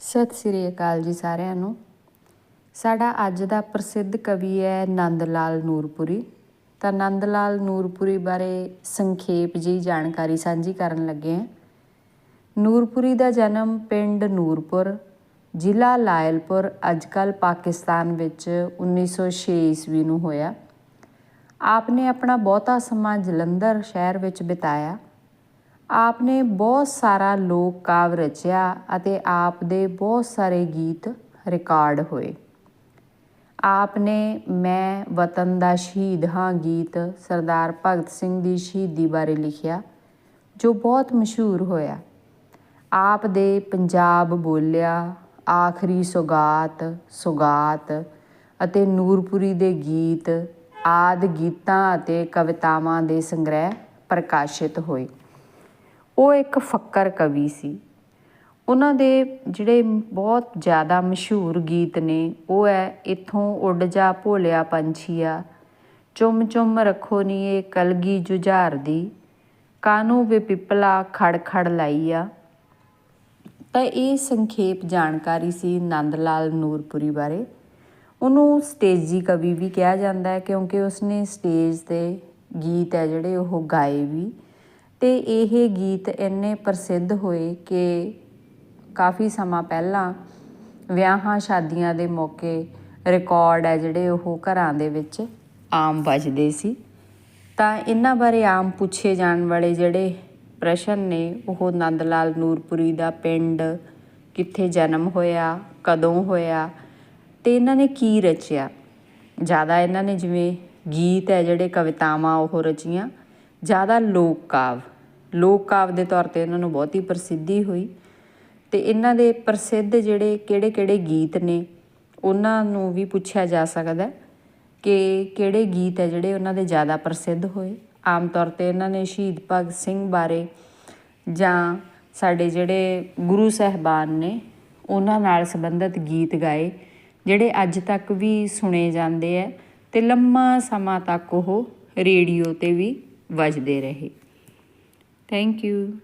ਸਤਿ ਸ੍ਰੀ ਅਕਾਲ ਜੀ ਸਾਰਿਆਂ ਨੂੰ। ਸਾਡਾ ਅੱਜ ਦਾ ਪ੍ਰਸਿੱਧ ਕਵੀ ਹੈ ਨੰਦ ਲਾਲ ਨੂਰਪੁਰੀ। ਤਾਂ ਨੰਦ ਲਾਲ ਨੂਰਪੁਰੀ ਬਾਰੇ ਸੰਖੇਪ ਜੀ ਜਾਣਕਾਰੀ ਸਾਂਝੀ ਕਰਨ ਲੱਗੇ ਹਾਂ। ਨੂਰਪੁਰੀ ਦਾ ਜਨਮ ਪਿੰਡ ਨੂਰਪੁਰ, ਜ਼ਿਲ੍ਹਾ ਲਾਇਲਪੁਰ ਅੱਜਕੱਲ ਪਾਕਿਸਤਾਨ ਵਿੱਚ 1906 ਈਸਵੀ ਨੂੰ ਹੋਇਆ। ਆਪ ਨੇ ਆਪਣਾ ਬਹੁਤਾ ਸਮਾਂ ਜਲੰਧਰ ਸ਼ਹਿਰ ਵਿੱਚ ਬਿਤਾਇਆ। ਆਪ ਨੇ ਬਹੁਤ ਸਾਰਾ ਲੋਕ ਕਾਵਿ ਰਚਿਆ ਅਤੇ ਆਪ ਦੇ ਬਹੁਤ ਸਾਰੇ ਗੀਤ ਰਿਕਾਰਡ ਹੋਏ। ਆਪ ਨੇ ਮੈਂ ਵਤਨ ਦਾ ਸ਼ਹੀਦ ਹਾਂ ਗੀਤ ਸਰਦਾਰ ਭਗਤ ਸਿੰਘ ਦੀ ਸ਼ਹੀਦੀ ਬਾਰੇ ਲਿਖਿਆ, ਜੋ ਬਹੁਤ ਮਸ਼ਹੂਰ ਹੋਇਆ। ਆਪ ਦੇ ਪੰਜਾਬ ਬੋਲਿਆ, ਆਖਰੀ ਸੁਗਾਤ ਸੁਗਾਤ ਅਤੇ ਨੂਰਪੁਰੀ ਦੇ ਗੀਤ ਆਦ ਗੀਤਾਂ ਅਤੇ ਕਵਿਤਾਵਾਂ ਦੇ ਸੰਗ੍ਰਹਿ ਪ੍ਰਕਾਸ਼ਿਤ ਹੋਏ। ਉਹ ਇੱਕ ਫੱਕਰ ਕਵੀ ਸੀ। ਉਹਨਾਂ ਦੇ ਜਿਹੜੇ ਬਹੁਤ ਜ਼ਿਆਦਾ ਮਸ਼ਹੂਰ ਗੀਤ ਨੇ, ਉਹ ਹੈ, ਇਥੋਂ ਉੱਡ ਜਾ ਭੋਲਿਆ ਪੰਛੀਆ, ਚੁੰਮ ਚੁੰਮ ਰੱਖੋ ਨੀ ਇਹ ਕਲਗੀ ਜੁਝਾਰ ਦੀ ਕਾਨੂੰ ਵੇ ਪਿਪਲਾ ਖੜ ਖੜ ਲਾਈ ਆ ਤਾਂ ਇਹ ਸੰਖੇਪ ਜਾਣਕਾਰੀ ਸੀ ਨੰਦ ਲਾਲ ਨੂਰਪੁਰੀ ਬਾਰੇ। ਉਹਨੂੰ ਸਟੇਜੀ ਕਵੀ ਵੀ ਕਿਹਾ ਜਾਂਦਾ ਹੈ, ਕਿਉਂਕਿ ਉਸਨੇ ਸਟੇਜ ਤੇ ਗੀਤ ਹੈ ਜਿਹੜੇ ਉਹ ਗਾਏ ਵੀ। ਤੇ ਇਹ ਗੀਤ ਇੰਨੇ ਪ੍ਰਸਿੱਧ ਹੋਏ ਕਿ ਕਾਫੀ ਸਮਾਂ ਪਹਿਲਾਂ ਵਿਆਹਾਂ ਸ਼ਾਦੀਆਂ ਦੇ ਮੌਕੇ ਰਿਕਾਰਡ ਹੈ ਜਿਹੜੇ ਉਹ ਘਰਾਂ ਦੇ ਵਿੱਚ ਆਮ ਵੱਜਦੇ ਸੀ। ਤਾਂ ਇਹਨਾਂ ਬਾਰੇ ਆਮ ਪੁੱਛੇ ਜਾਣ ਵਾਲੇ ਜਿਹੜੇ ਪ੍ਰਸ਼ਨ ਨੇ, ਉਹ ਨੰਦ ਲਾਲ ਨੂਰਪੁਰੀ ਦਾ ਪਿੰਡ ਕਿੱਥੇ ਜਨਮ ਹੋਇਆ, ਕਦੋਂ ਹੋਇਆ ਤੇ ਇਹਨਾਂ ਨੇ ਕੀ ਰਚਿਆ। ਜ਼ਿਆਦਾ ਇਹਨਾਂ ਨੇ ਜਿਵੇਂ ਗੀਤ ਹੈ ਜਿਹੜੇ ਕਵਿਤਾਵਾਂ ਉਹ ਰਚੀਆਂ, ਜ਼ਿਆਦਾ ਲੋਕ ਕਾਵ। ਲੋਕ ਕਾਵ ਦੇ ਤੌਰ ਤੇ ਇਹਨਾਂ ਨੂੰ ਬਹੁਤੀ ਪ੍ਰਸਿੱਧੀ ਹੋਈ ਤੇ ਇਹਨਾਂ ਦੇ ਪ੍ਰਸਿੱਧ ਜਿਹੜੇ ਕਿਹੜੇ-ਕਿਹੜੇ ਗੀਤ ਨੇ, ਉਹਨਾਂ ਨੂੰ ਵੀ ਪੁੱਛਿਆ ਜਾ ਸਕਦਾ ਕਿ ਕਿਹੜੇ ਗੀਤ ਹੈ ਜਿਹੜੇ ਉਹਨਾਂ ਦੇ ਜ਼ਿਆਦਾ ਪ੍ਰਸਿੱਧ ਹੋਏ। ਆਮ ਤੌਰ ਤੇ ਇਹਨਾਂ ਨੇ ਸ਼ਹੀਦ ਭਗਤ ਸਿੰਘ ਬਾਰੇ ਜਾਂ ਸਾਡੇ ਜਿਹੜੇ ਗੁਰੂ ਸਹਿਬਾਨ ਨੇ, ਉਹਨਾਂ ਨਾਲ ਸੰਬੰਧਿਤ ਗੀਤ ਗਾਏ, ਜਿਹੜੇ ਅੱਜ ਤੱਕ ਵੀ ਸੁਣੇ ਜਾਂਦੇ ਆ ਤੇ ਲੰਮਾ ਸਮਾਂ ਤੱਕ ਉਹ ਰੇਡੀਓ ਤੇ ਵੀ ਵੱਜਦੇ ਰਹੇ। Thank you.